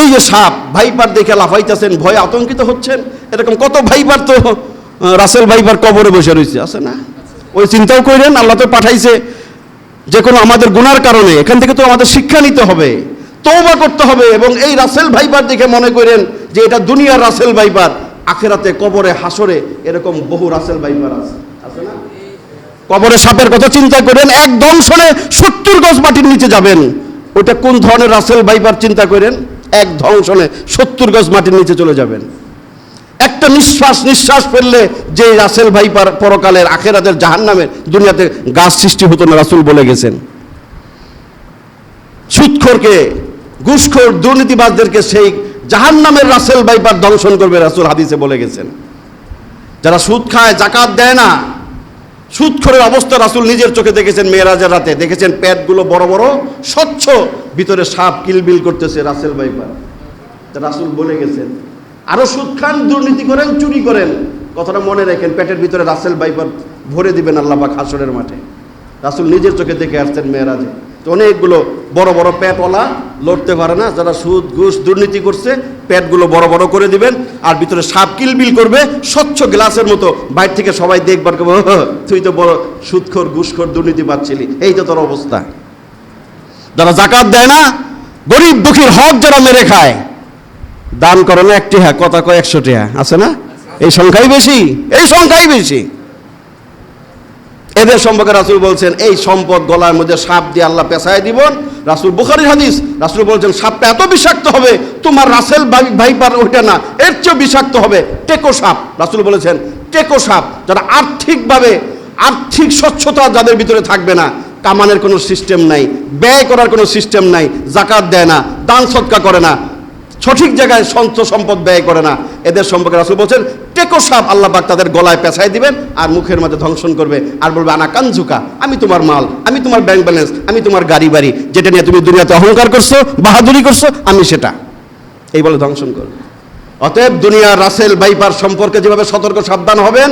এই যে সাপ, ভাইপার দেখে লাফাইতেছেন, ভয়ে আতঙ্কিত হচ্ছেন। এরকম কত ভাইপার তো রাসেল ভাইপার কবরে বসে রয়েছে, আছে না? ওই চিন্তাও করেন আল্লাহ তো পাঠাইছে যে কোনো আমাদের গুনার কারণে, এখান থেকে তো আমাদের শিক্ষা নিতে হবে, তওবা করতে হবে, এবং এই রাসেল ভাইপার দেখে মনে করেন যে এটা দুনিয়ার রাসেল ভাইপার, আখেরাতে কবরে হাসরে এরকম বহু রাসেল ভাইপার আছে আছে না? কবরে সাপের কথা চিন্তা করেন এক দংশনে সত্তর গজ মাটির নিচে যাবেন। ওটা কোন ধরনের রাসেল ভাইপার চিন্তা করেন? এক ধ্বংসনে সত্তর গজ মাটির নিচে চলে যাবেন। একটা নিঃশ্বাস নিঃশ্বাস ফেললে যে রাসেল ভাইপার পরকালের আখেরাতের জাহান নামের দুনিয়াতে গাছ সৃষ্টি হতো না, রাসুল বলে গেছেন। সুৎখোরকে, ঘুষখোর, দুর্নীতিবাজদেরকে সেই জাহান নামের রাসেল ভাইপার দংশন করবে, রাসুল হাদিসে বলে গেছেন। যারা সুদ খায়, জাকাত দেয় না সুদখোরের অবস্থা রাসুল নিজের চোখে দেখেছেন মেয়েরাজের রাতে। দেখেছেন প্যাটগুলো বড় বড়, স্বচ্ছ, ভিতরে সাপ কিলবিল করতেছে রাসেল ভাইপার রাসুল বলে গেছেন, আরও সুদ খান দুর্নীতি করেন, চুরি করেন। কথাটা মনে রাখেন, পেটের ভিতরে রাসেল ভাইপার ভরে দিবেন আল্লাহ পাক হাসরের মাঠে। রাসুল নিজের চোখে দেখে আসছেন মেয়েরাজে। তো অনেকগুলো বড় বড় প্যাটওয়ালা লড়তে পারে না, যারা সুদ, ঘুষ, দুর্নীতি করছে প্যাটগুলো বড় বড় করে দিবেন, আর ভিতরে সাপ কিলবিল করবে, স্বচ্ছ গ্লাসের মতো বাইর থেকে সবাই দেখবার তুই তো বড় সুদখোর ঘুষখোর, দুর্নীতি পাচ্ছিলি, এই তো তোর অবস্থা। যারা জাকাত দেয় না, গরিব দুঃখীর হক যারা মেরে খায়, দান করে না একটি হ্যাঁ কথা কয় একশো টিহা আছে না? এই সংখ্যাই বেশি, এই সংখ্যাই বেশি। এদের সম্পর্কে রাসুল বলছেন, এই সম্পদ গলার মধ্যে সাপ দিয়ে আল্লাহ পেশায় দিবন। রাসুল বুখারির হাদিস, রাসুল বলছেন, সাপটা এত বিষাক্ত হবে, তোমার রাসেল ভাই- ভাইপার ওইটা না, এর চেয়েও বিষাক্ত হবে। টেকো সাপ। রাসুল বলেছেন, টেকো সাপ, যারা আর্থিকভাবে, আর্থিক স্বচ্ছতা যাদের ভিতরে থাকবে না, কামানের কোনো সিস্টেম নাই, ব্যয় করার কোনো সিস্টেম নাই, জাকাত দেয় না, দান সৎকা করে না, সঠিক জায়গায় সঞ্চ সম্পদ ব্যয় করে না। এদের সম্পর্কে রাসুল বলছেন টেকো সাপ আল্লাহ পাক তাদের গলায় পেঁচাই দিবেন আর মুখের মধ্যে ধ্বংসন করবে আর বলবে, আনা কানঝুকা আমি তোমার মাল, আমি তোমার ব্যাংক ব্যালেন্স আমি তোমার গাড়ি বাড়ি, যেটা নিয়ে তুমি দুনিয়াতে অহংকার করছ, বাহাদুরি করছ, আমি সেটা। এই বলে ধ্বংসন করবে। অতএব দুনিয়ার রাসেল বাইপার সম্পর্কে যেভাবে সতর্ক সাবধান হবেন,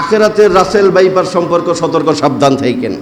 আখেরাতের রাসেল বাইপার সম্পর্কে সতর্ক সাবধান থাকেন